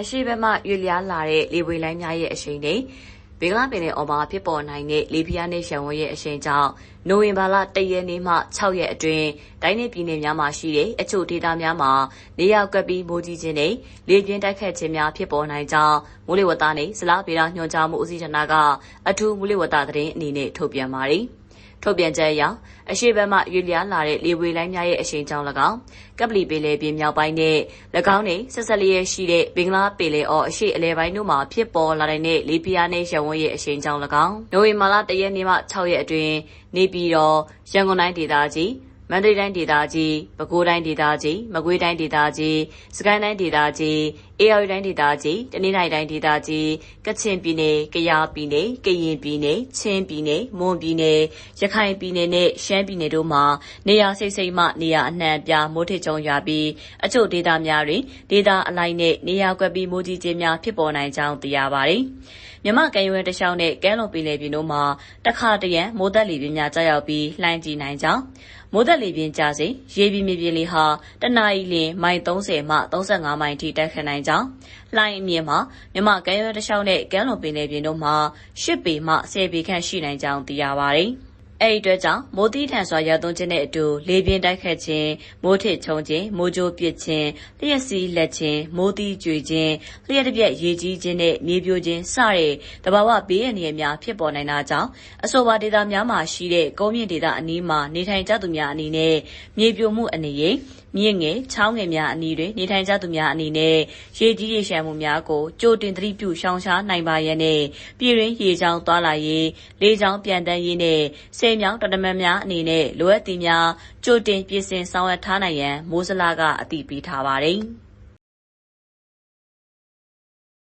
အရှိဘက်မှရွေလျားလာတဲ့လေပွေလိုင်းများရဲ့အရှိန်တွေဘင်္ဂလားပင်လယ်အော်မှာဖြစ်ပေါ်နိုင်တဲ့လေပြင်းနဲ့ရန်ဝင်ရဲ့အရှိန်ကြောင့်နိုဝင်ဘာလ၁ရက်နေ့မှ6ရက်အတွင်းတိုင်းနယ်ပြည်နယ်များမှာရှိတဲ့အချို့ဒေသများမှာနေရာကွက်ပြီးမိုးကြီးခြင်းနဲ့လေပြင်းတိုက်ခတ်ခြင်းများဖြစ်ပေါ်နိုင်ကြောင်းမိုးလေဝသနဲ့ဇလားဗေဒညွှန်ကြားမှုဦးစီးဌာနကအထူးမိုးလေဝသသတင်းအနေနဲ့ထုတ်ပြန်ပါတယ်။ ထုတ်ပြန်ချက်အရအရှိဘက်မှရွေလျားလာတဲ့လေပွေလိုင်းများရဲ့အရှိန်ကြောင့်၎င်းကပလီပင်လယ်ပြင်မြောက်ပိုင်းနဲ့၎င်းနဲ့ဆက်ဆက်လျက်ရှိတဲ့ဘင်္ဂလားပင်လယ်အော်အရှိအလဲပိုင်းတို့မှာဖြစ်ပေါ်လာတဲ့လေပြင်းနဲ့ရဝန်းရဲ့အရှိန်ကြောင့်၎င်းနိုဝင်ဘာလ၁ရက်နေ့မှ6ရက်အတွင်းနေပြည်တော်ရန်ကုန်တိုင်းဒေသကြီး မန္တလေးတိုင်းဒေသကြီး၊ပဲခူးတိုင်းဒေသကြီး၊မကွေးတိုင်းဒေသကြီး၊စကိုင်းတိုင်းဒေသကြီး၊အေရဝတီတိုင်းဒေသကြီး၊တနင်္သာရီတိုင်းဒေသကြီး၊ကချင်ပြည်နယ်၊ကယားပြည်နယ်၊ကရင်ပြည်နယ်၊ချင်းပြည်နယ်၊မွန်ပြည်နယ်၊ရခိုင်ပြည်နယ်နဲ့ရှမ်းပြည်နယ်တို့မှာနေရာစိတ်စိတ်မှနေရာအနှံ့အပြားမိုးထစ်ချုံရွာပြီးအချို့ဒေသများတွင်ဒေသအလိုက်နဲ့နေရာကွက်ပြီးမိုးကြီးခြင်းများဖြစ်ပေါ်နိုင်ကြောင်းသိရပါတယ်။မြမကမ်းရွယ်တလျှောက်နဲ့ကမ်းလွန်ပင်လယ်ပြင်တို့မှာတခါတရံမိုးသက်လေပြင်းများကြာရောက်ပြီးလှိုင်းကြီးနိုင်ကြောင်းမိုးသက်လေပြင်းကျစဉ်ရေပြင်မြေပြင်လေဟာတနအီလမိုင်30မှ35မိုင်ထိတိုက်ခတ်နိုင်ကြောင်းလှိုင်းအမြင့်မှာမြမကမ်းရွယ်တလျှောက်နဲ့ကမ်းလွန်ပင်လယ်ပြင်တို့မှာ10ပေမှ10ပေခန့်ရှိနိုင်ကြောင်းသိရပါတယ်။ အဲဒီအတွက်ကြောင့်မိုးသီးထန်စွာရွာသွန်းခြင်းနဲ့အတူလေပြင်းတိုက်ခတ်ခြင်း၊မိုးထစ်ချုန်းခြင်း၊မိုးကြိုးပစ်ခြင်း၊လျှပ်စီးလက်ခြင်း၊မိုးသီးကြွေခြင်း၊လျှပ်တပြက်ရေကြီးခြင်းနဲ့မြေပြိုခြင်းစတဲ့သဘာဝဘေးအန္တရာယ်များဖြစ်ပေါ်နိုင်တာကြောင့်အဆိုပါဒေသများမှာရှိတဲ့ကုန်းမြင့်ဒေသအနီးမှာနေထိုင်ကြသူများအနေနဲ့မြေပြိုမှုအန္တရာယ်မြင့်ငယ်ချောင်းငယ်များအနီးတွင်နေထိုင်ကြသူများအနေနဲ့ရေကြီးရေလျှံမှုများကိုကြိုတင်သတိပြုရှောင်ရှားနိုင်ပါရန်နဲ့ပြည်တွင်းရေကြောင်းသွားလာရေးလေကြောင်းပြန်တန်းရေးနဲ့ဆယ်မြောင်းတတမန်များအနေနဲ့လိုအပ်သည်များ ကြိုတင်ပြင်ဆင်ဆောင်ရွက်ထားနိုင်ရန် မိုးစလာကအသိပေးထားပါတယ်။